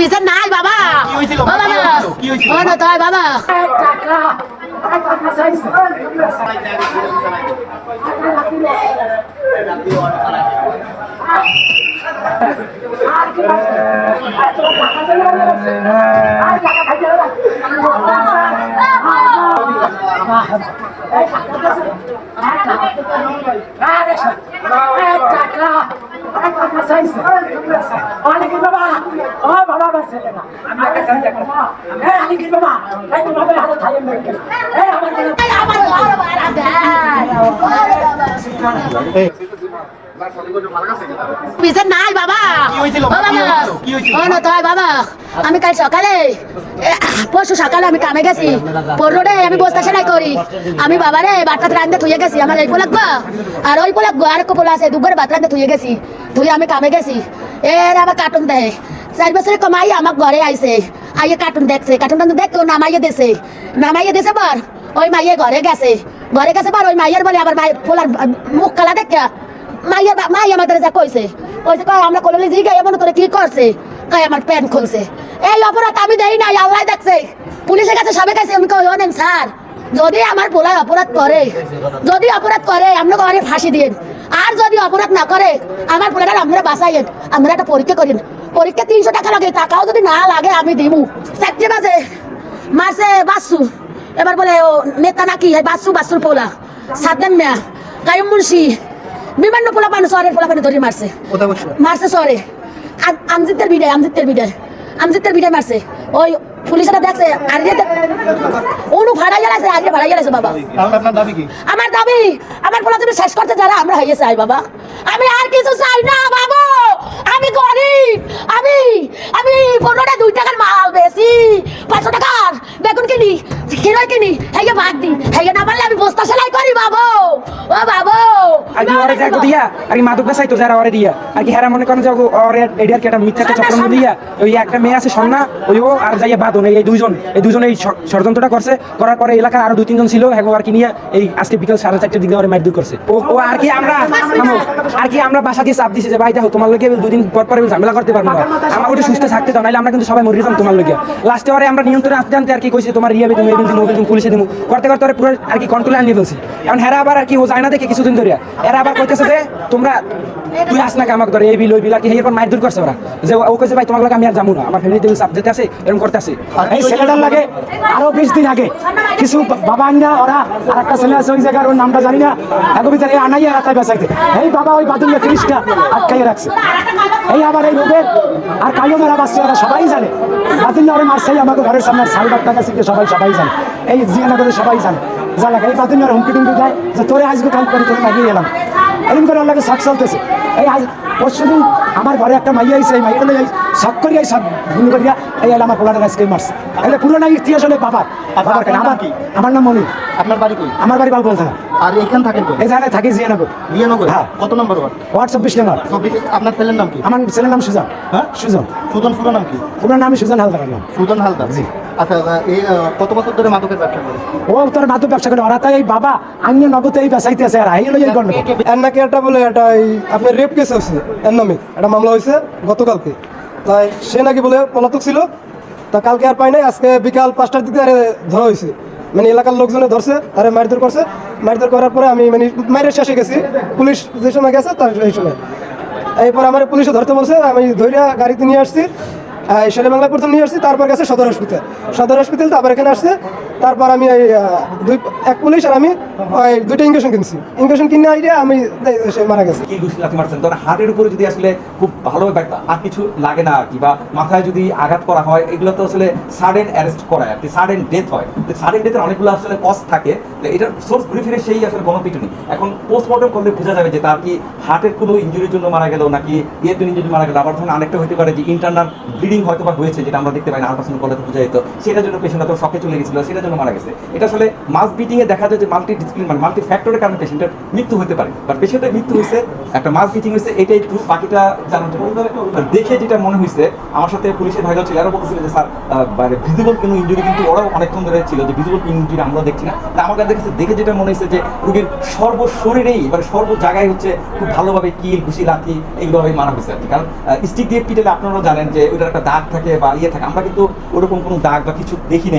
পিছে নাই বাবা? ও বাবা কি না? বাবা তাই বাবা। আমি কাল সকালে এ, পরশু সকালে আমি কামে গেছি। পরোডে আমি বস্তা সেলাই করি। আমি বাবারে বাট্টা রান্ধতে থুয়ে গেছি। আমার এই পোলাক আর ওই পোলাক আর এক পোলা আছে দুপুরে ভাত রান্ধতে থুয়ে গেছি। থুয়ে আমি কামে গেছি। এর আবার কার্টুন দেয়। চার বছরে কমাই আমার ঘরে আইছে। আইয়ে কার্টুন দেখছে। কার্টুনটা দেখতে ও নামাইয়ে দিছে। নামাইয়ে দিছে বার ওই মাইয়ে ঘরে গেছে। ঘরে গেছে বার ওই মাইয়ের বলে আবার মাই পোলার মুখ কালা দেখা মাইয়া মাই আমাদের যা কইছে। কইছে, কয়, আমরা কললে জি গাই এমন করে কি করছে? কয়, আমার প্যান্ট খুলছে। এই অপরাধ আমি দেই নাই, আল্লাহ দেখছে। পুলিশের কাছে সবে গেছে, আমি কই অনেক স্যার, যদি আমার পোলা অপরাধ করে, যদি অপরাধ করে আমরা ঘরে ফাঁসি দিন আর যদি অপরাধ না করে আমার পোলাটা আমরা বাঁচাইন আমরা একটা পরীক্ষা করিন পরীক্ষা তিনশো টাকা লাগে টাকাও যদি না লাগে আমি দিমু। চারটে বাজে মাসে বাসু। এবার বলে ও নেতা নাকি? বাসু বাসুর পোলা। সাদ্দাম মিয়া কায়ুম মুন্সি। বিভিন্ন পোলা পানি শহরের পোলা পানি ধরে মারছে। মারছে শহরে। আম- আমজিতের বিডায় আমজিতের বিডায়। আমজিতের বিডায় মারছে। ওই পুলিশরা দেখছে অনু গেছে আগে ভাড়াই গেছে বাবা। আপনার দাবি কি? আমার দাবি আমার তুমি শেষ করতে যারা আমরা চাই বাবা। আমি আর কিছু চাই না বাবু। আমি গরিব আমি আমি পনেরোটা দুই টাকার মাল বেশি পাঁচশো টাকার বেগুন কিনি কিনি হেগে ভাগ দি হেগে না পারলে আমি বস্তা সেলাই করি বাবু। ও বাবু। আর কি ওরে যাই দিয়া আর কি মাদক বেসাইতো যারা ওরে দিয়া আর কি হেরা মনে করেন যে ওরে এডিয়ার একটা মিথ্যা একটা চক্র দিয়া ওই একটা মেয়ে আছে সন্না ওই ও আর যাইয়া বাদন এই দুইজন এই দুজন এই ষড়যন্ত্রটা করছে করার পরে এলাকার আরও দুই তিনজন ছিল হ্যাঁ আর কি নিয়ে এই আজকে বিকাল সাড়ে চারটের দিকে ওরে মারধর করছে ও ও আর কি আমরা আর কি আমরা বাসা দিয়ে চাপ দিছি যে ভাই দেখো তোমার লোকে দুদিন পর পরে ঝামেলা করতে পারব না আমার ওটা সুস্থ থাকতে দাও নাহলে আমরা কিন্তু সবাই মরে যেতাম তোমার লোকে লাস্টে ওরে আমরা নিয়ন্ত্রণে আনতে আনতে আর কি কইছে তোমার ইয়ে তুমি এদিন তুমি পুলিশে দিমু করতে করতে ওরে পুরো আর কি কন্ট্রোলে আনিয়ে ফেলছি এখন হেরা আবার আর কি ও যায় না দেখে কিছুদিন ধরে এরা আবার কইতেছে যে, তোমরা তুই আস না আমাকে ধরে, এই ওই বিল, আর কি এরপর মাইর দূর করছে ওরা। যে ও কইছে, ভাই তোমার আমি আর যাব না। আমার আছে এরকম করতে আছে এই ছেলেটার লাগে আরও বিশ দিন আগে কিছু বাবা আন্না ওরা আর একটা ছেলে আছে ওই জায়গার, ওর নামটা জানি না। ভিতরে আনাইয়া রাখায় বেসাইতে এই বাবা ওই বাদুল্লা তিরিশটা আটকাইয়ে রাখছে। এই আবার এই রোগের আর কাইও মেরা বাচ্চা ওরা, সবাই জানে। বাদুল্লা ওরা মারছে আমাদের ঘরের সামনে সবাই সবাই জানে। এই জিয়ানগরের সবাই জানে। লাগে এই বাদুল্লা হুমকি টুমকি দেয় যে, তোরে আজকে কাল করে তোরে লাগিয়ে এলাম। এরকম করে আল্লাহকে সাক্ষ চলতেছে। এই আজ পরশু দিন আমার ঘরে একটা মাইয়া আইসে এই মাইয়াটা শখ করিয়া সব ভুল করিয়া এই আমার পোলাটা আজকে মারছে। পুরোনো ইতিহাস হলে বাবার। বাবার কেন? আমার কি? আমার নাম মনির। আপনার বাড়ি কই? আমার বাড়ি বাল বলতে আর এখান থাকেন তো এই জায়গায় থাকি জিয়ানগর। হ্যাঁ। কত নম্বর ওয়ার্ড? ওয়ার্ড চব্বিশ নম্বর। আপনার ছেলের নাম কি? আমার ছেলের নাম সুজন। হ্যাঁ? সুজন। সুজন পুরো নাম কি? পুরো নাম সুজন হালদার নাম। সুজন হালদার। জি। আচ্ছা এই কত বছর ধরে মাদকের ব্যবসা করে? ও তোর মাত্র ব্যবসা করে। ওরা তাই এই বাবা আন্য নগদ এই বেসাইতে আছে। আর এই হলো এই গন্ডগোল। এর নাকি একটা বলে একটা এই আপনার রেপ কেস হয়েছে। এর নামে। একটা মামলা হয়েছে গতকালকে। তাই সে নাকি বলে পলাতক ছিল। তা কালকে আর পাই নাই, আজকে বিকাল পাঁচটার দিকে আরে ধরা হয়েছে। মানে এলাকার লোকজনে ধরছে, আরে মারধর করছে। মারধর করার পরে আমি মানে মায়ের শেষে গেছি। পুলিশ যে সময় গেছে, তার সেই সময়। এরপর আমার পুলিশে ধরতে বলছে, আমি ধৈর্য গাড়িতে নিয়ে আসছি। শেরে বাংলা প্রথম নিয়ে আসছি, তারপর গেছে সদর হসপিটাল সদর হসপিটাল তারপর এখানে আসছে, তারপর আমি দুই, এক পুলিশ আর আমি ওই দুইটা ইঞ্জেকশন কিনছি। ইঞ্জেকশন কিনে আইডিয়া আমি সে মারা গেছে। কি ঘুষি লাথি মারছেন? তখন হার্টের উপরে যদি আসলে খুব ভালো আর কিছু লাগে না আর কি, বা মাথায় যদি আঘাত করা হয়, এগুলো তো আসলে সাডেন অ্যারেস্ট করায় আর কি সাডেন ডেথ হয়। তো সাডেন ডেথের অনেকগুলো আসলে কস্ট থাকে এটার সোর্স ঘুরে ফিরে সেই আসলে গণপিটুনি। এখন পোস্টমর্টম করলে বোঝা যাবে যে তার কি হার্টের কোনো ইঞ্জুরির জন্য মারা গেল, নাকি ইয়ের ইঞ্জুরি মারা গেল। আবার ধরুন আরেকটা হতে পারে যে ইন্টারনাল ব্লিডিং হয়তো বা হয়েছে যেটা আমরা দেখতে পাই না আলট্রাসাউন্ড করলে তো বোঝা যেত সেটার জন্য পেশেন্ট হয়তো শকে চলে গেছিল সেটার জন্য মারা গেছে। এটা আসলে মাস বিটিং এ দেখা যায় যে মাল্টি ডিসিপ্লিন মানে মাল্টি ফ্যাক্টরের কারণে পেশেন্টের মৃত্যু হতে পারে। বাট পেশেন্টের মৃত্যু হয়েছে একটা মাস বিটিং হয়েছে এটাই ট্রু বাকিটা জানার জন্য। দেখে যেটা মনে হয়েছে আমার সাথে পুলিশের ভাইরা ছিল আরও বলছিল যে স্যার মানে ভিজিবল কোনো ইঞ্জুরি কিন্তু ওরাও অনেকক্ষণ ধরে ছিল যে ভিজিবল ইঞ্জুরি আমরা দেখছি না। তা আমার কাছে দেখেছে দেখে যেটা মনে হয়েছে যে রোগীর সর্বশরীরেই মানে সর্ব জায়গায় হচ্ছে খুব ভালোভাবে কিল ঘুষি লাথি এইগুলোভাবে মারা হয়েছে আর কি। কারণ স্টিক দিয়ে পিটেলে আপনারাও জানেন যে ওইটার একটা একটা দাগ থাকে বা ইয়ে থাকে, আমরা কিন্তু ওরকম কোনো দাগ বা কিছু দেখি নাই।